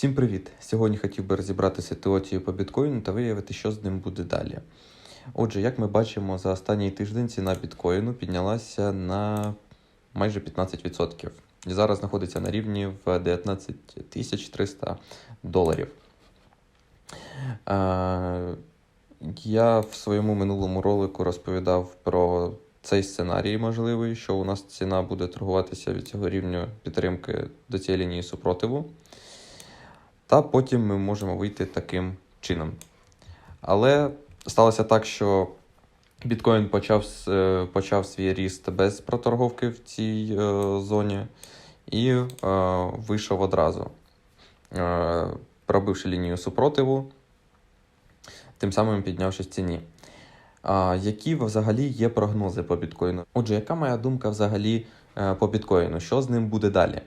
Всім привіт! Сьогодні хотів би розібрати ситуацію по біткоїну та виявити, що з ним буде далі. Отже, як ми бачимо, за останній тиждень ціна біткоїну піднялася на майже 15%. І зараз знаходиться на рівні в 19 300 доларів. Я в своєму минулому ролику розповідав про цей сценарій можливий, що у нас ціна буде торгуватися від цього рівня підтримки до цієї лінії супротиву. Та потім ми можемо вийти таким чином. Але сталося так, що біткоін почав, е, почав свій ріст без проторговки в цій е, зоні і е, вийшов одразу, е, пробивши лінію супротиву, тим самим піднявшись в ціні. А, які взагалі є прогнози по біткоїну? Отже, яка моя думка взагалі е, по біткоїну? Що з ним буде далі?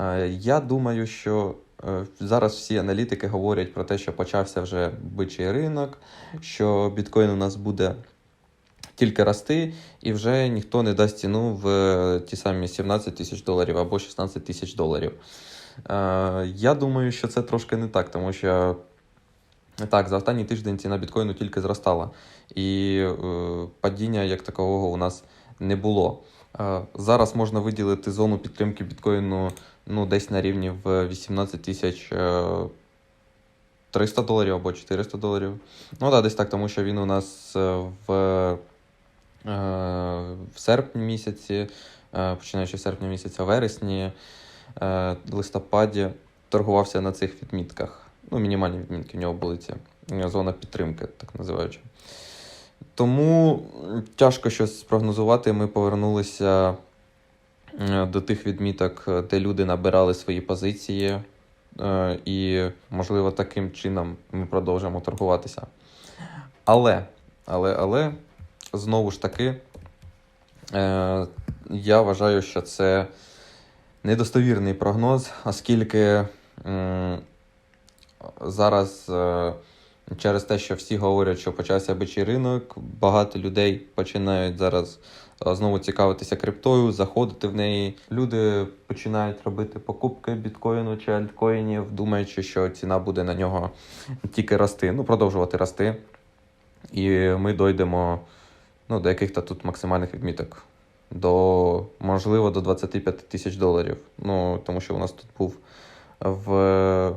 Е, Я думаю, що зараз всі аналітики говорять про те, що почався вже бичий ринок, що біткоін у нас буде тільки рости, і вже ніхто не дасть ціну в е, ті самі 17 тисяч доларів або 16 тисяч доларів. Е, Я думаю, що це трошки не так, тому що так, за останній тиждень ціна біткоїну тільки зростала, і е, падіння як такового у нас не було. Е, зараз можна виділити зону підтримки біткоїну ну, десь на рівні в 18 тисяч е, 300 доларів або 400 доларів. Ну так, десь так, тому що він у нас е, в, е, в серпні місяці, е, починаючи з серпня місяця, вересні, е, листопаді торгувався на цих відмітках. Ну, мінімальні відмітки в нього були ці е, зона підтримки, так називаючи. Тому тяжко щось спрогнозувати. Ми повернулися е, до тих відміток, е, де люди набирали свої позиції, е, і, можливо, таким чином ми продовжимо торгуватися. Але, але, але, знову ж таки, я вважаю, що це недостовірний прогноз, оскільки зараз через те, що всі говорять, що почався бичий ринок, багато людей починають зараз е, знову цікавитися криптою, заходити в неї. Люди починають робити покупки біткоїну чи альткоїнів, думаючи, що ціна буде на нього тільки рости, ну продовжувати рости. І ми дойдемо ну, до яких-то тут максимальних відміток. До, можливо, до 25 тисяч доларів. Ну, тому що у нас тут був в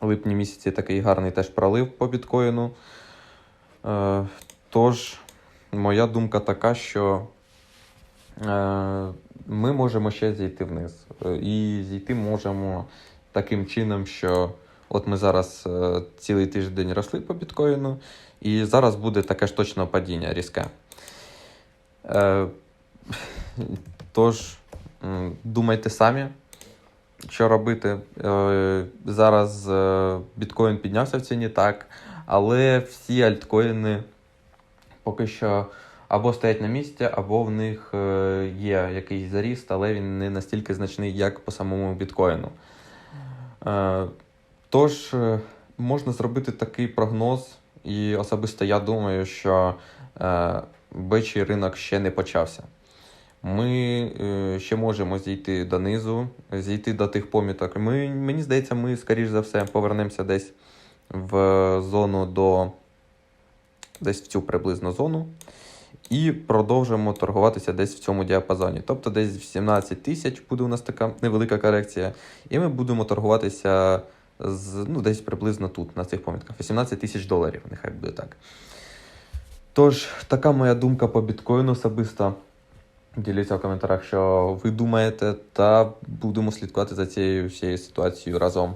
липні місяці такий гарний теж пролив по біткоїну. Е, тож, моя думка така, що е, ми можемо ще зійти вниз. Е, І зійти можемо таким чином, що от ми зараз е, цілий тиждень росли по біткоїну, і зараз буде таке ж точно падіння різке. Е, тож, думайте самі, що робити. Е, зараз е, біткоін піднявся в ціні, так, але всі альткоїни поки що або стоять на місці, або в них е, є якийсь заріст, але він не настільки значний, як по самому біткоїну. Тож можна зробити такий прогноз, і особисто я думаю, що бичий ринок ще не почався. Ми е, ще можемо зійти донизу, зійти до тих поміток. Ми, мені здається, ми, скоріш за все, повернемося десь в зону до десь в цю приблизно зону. І продовжимо торгуватися десь в цьому діапазоні. Тобто десь в 17 тисяч буде у нас така невелика корекція. І ми будемо торгуватися з, ну, десь приблизно тут, на цих помітках. 18 тисяч доларів, нехай буде так. Тож, така моя думка по біткоїну особиста. Діліться в коментарях, що ви думаєте, та будемо слідкувати за цією всією ситуацією разом.